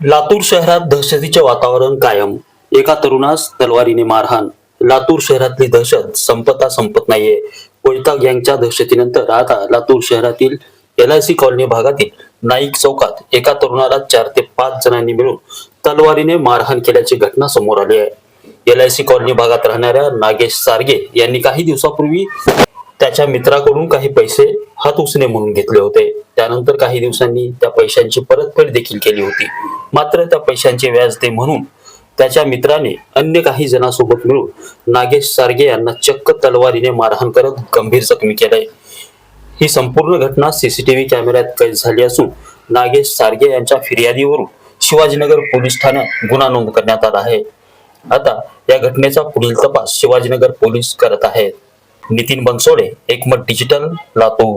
लातूर शहरात दहशतीचे वातावरण कायम. एका तरुणास तलवारीने मारहाण. लातूर शहरातली दहशत संपता संपत नाहीये. कोयता गँगच्या दहशतीनंतर आता लातूर शहरातील एल आय सी कॉलनी भागातील नाईक चौकात एका तरुणाला चार ते पाच जणांनी मिळून तलवारीने मारहाण केल्याची घटना समोर आली आहे. एल आय सी कॉलनी भागात राहणाऱ्या नागेश सारगे यांनी काही दिवसापूर्वी त्याच्या मित्राकडून काही पैसे हात उसने म्हणून घेतले होते. त्यानंतर काही दिवसांनी त्या पैशांची परतफेड देखील केली होती. मात्र त्या पैशांचे व्याज दे म्हणून त्याच्या मित्राने अन्य काही जणांसोबत मिळून नागेश सारगे यांना चक्क तलवारीने मारहाण करत गंभीर जखमी केलंय. ही संपूर्ण घटना सीसीटीव्ही कॅमेऱ्यात कैद झाली असून नागेश सारगे यांच्या फिर्यादीवरून शिवाजीनगर पोलीस ठाण्यात गुन्हा नोंद करण्यात आला आहे. आता या घटनेचा पुढील तपास शिवाजीनगर पोलीस करत आहेत. Nitin Bansode Ekmat digital Latur.